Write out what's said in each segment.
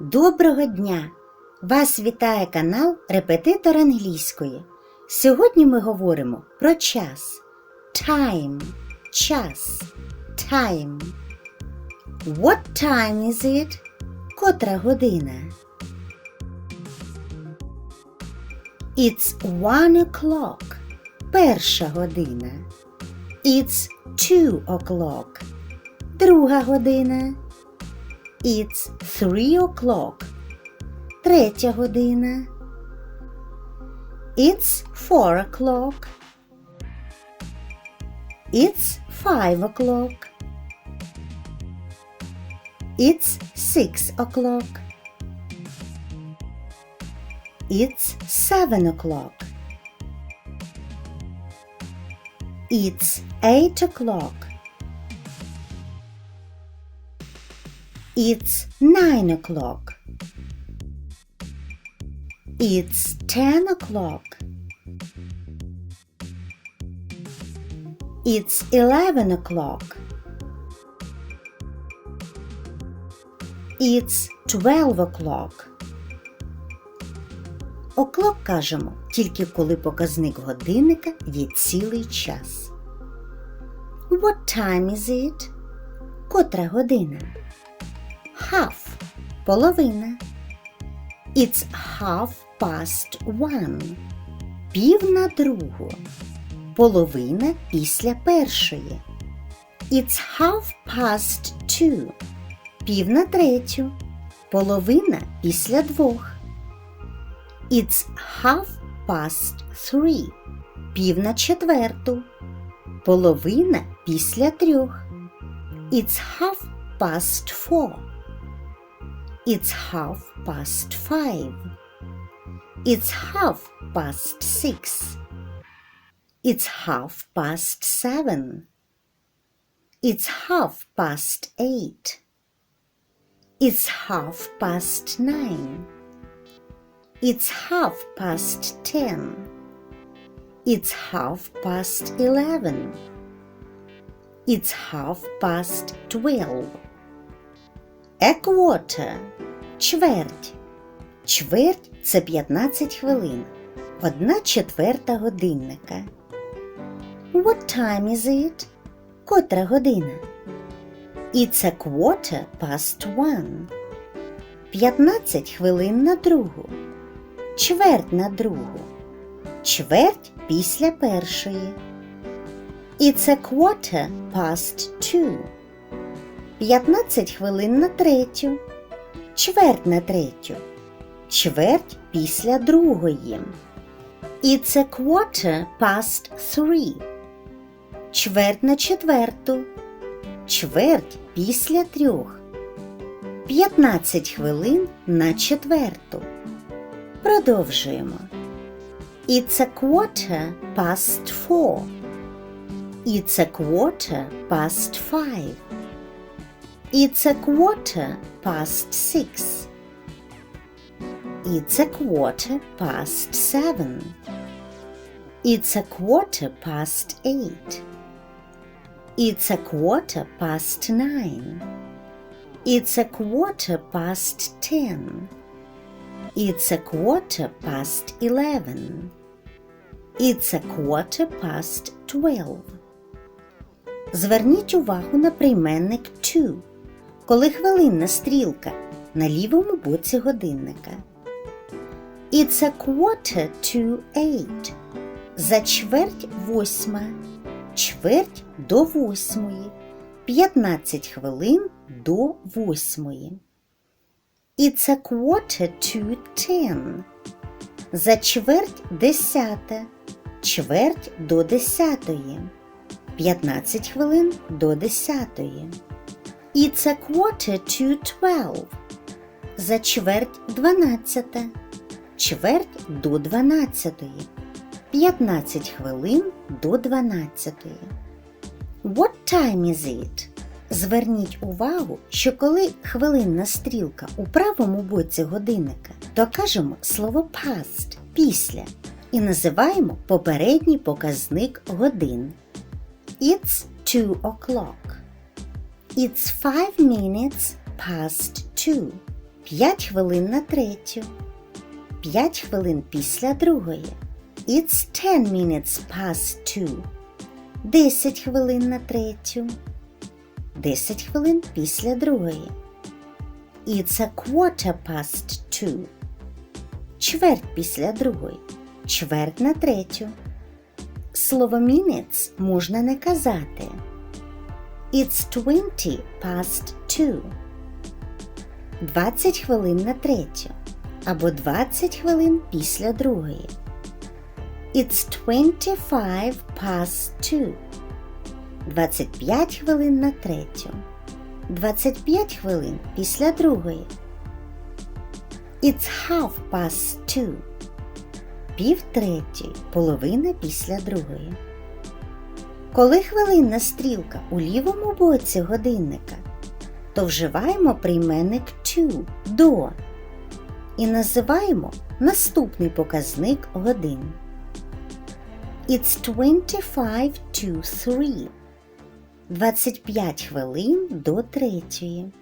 Доброго дня! Вас вітає канал Репетитор англійської. Сьогодні ми говоримо про час. Time. Час. Time. What time is it? Котра година? It's one o'clock. Перша година. It's two o'clock. Друга година. It's three o'clock. Третя година. It's four o'clock. It's five o'clock. It's six o'clock. It's seven o'clock. It's eight o'clock. It's nine o'clock. It's ten o'clock. It's eleven o'clock. It's twelve o'clock. Оклок кажемо тільки коли показник годинника є цілий час. What time is it? Котра година? Half – половина. It's half past one. Пів на другу. Половина після першої. It's half past two. Пів на третю. Половина після двох. It's half past three. Пів на четверту. Половина після трьох. It's half past four. It's half past five. It's half past six. It's half past seven. It's half past eight. It's half past nine. It's half past ten. It's half past eleven. It's half past twelve. A quarter – чверть. Чверть – це 15 хвилин. Одна четверта годинника. What time is it? Котра година? It's a quarter past one. 15 хвилин на другу. Чверть на другу. Чверть після першої. It's a quarter past two. 15 хвилин на третю. Чверть на третю. Чверть після другої. It's a quarter past three. Чверть на четверту. Чверть після трьох. 15 хвилин на четверту. Продовжуємо. It's a quarter past four. It's a quarter past five. It's a quarter past six. It's a quarter past seven. It's a quarter past eight. It's a quarter past nine. It's a quarter past ten. It's a quarter past eleven. It's a quarter past twelve. Зверніть увагу на прийменник to, Коли хвилинна стрілка на лівому боці годинника. It's a quarter to eight. За чверть восьма. Чверть до восьмої. 15 хвилин до восьмої. It's a quarter to ten. За чверть десята. Чверть до десятої. 15 хвилин до десятої. It's a quarter to twelve. За чверть дванадцята. Чверть до дванадцятої. 15 хвилин до дванадцятої. What time is it? Зверніть увагу, що коли хвилинна стрілка у правому боці годинника, то кажемо слово past після і називаємо попередній показник годин. It's two o'clock. It's five minutes past two. 5 хвилин на третю. 5 хвилин після другої. It's 10 minutes past two. 10 хвилин на третю. 10 хвилин після другої. It's a quarter past two. Чверть після другої. Чверть на третю. Слово minutes можна не казати. It's 20 past two. 20 хвилин на третю. Або 20 хвилин після другої. It's 25 past two. 25 хвилин на третю. 25 хвилин після другої. It's half past two. Пів третьої, половина після другої. Коли хвилинна стрілка у лівому боці годинника, то вживаємо прийменник to до і називаємо наступний показник годин. It's 25 to 3. 25 хвилин до третьої.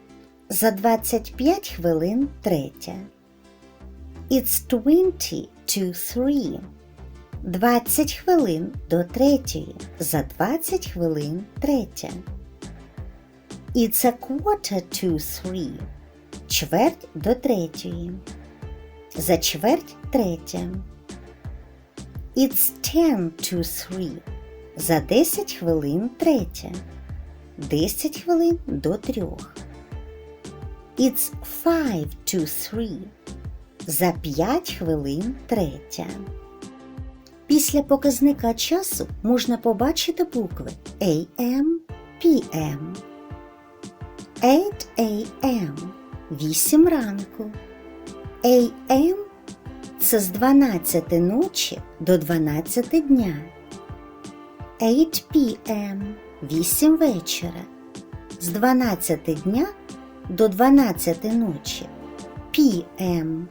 За 25 хвилин третя. It's 20 to 3. 20 хвилин до третьої. За 20 хвилин третя. It's a quarter to 3. Чверть до третьої. За чверть третя. It's 10 to 3. За 10 хвилин третя. 10 хвилин до трьох. It's 5 to 3. За 5 хвилин третя. Після показника часу можна побачити букви AM, PM. 8 AM 8 ранку. AM це з 12 ночі до 12 дня. 8 PM 8 вечора. З 12 дня до 12 ночі. PM.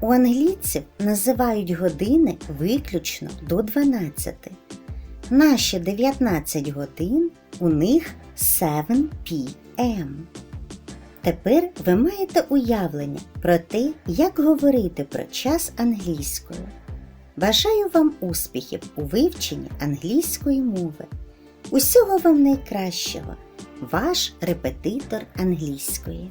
У англійців називають години виключно до 12. Наші 19 годин у них 7 PM. Тепер ви маєте уявлення про те, як говорити про час англійською. Бажаю вам успіхів у вивченні англійської мови. Усього вам найкращого, ваш репетитор англійської.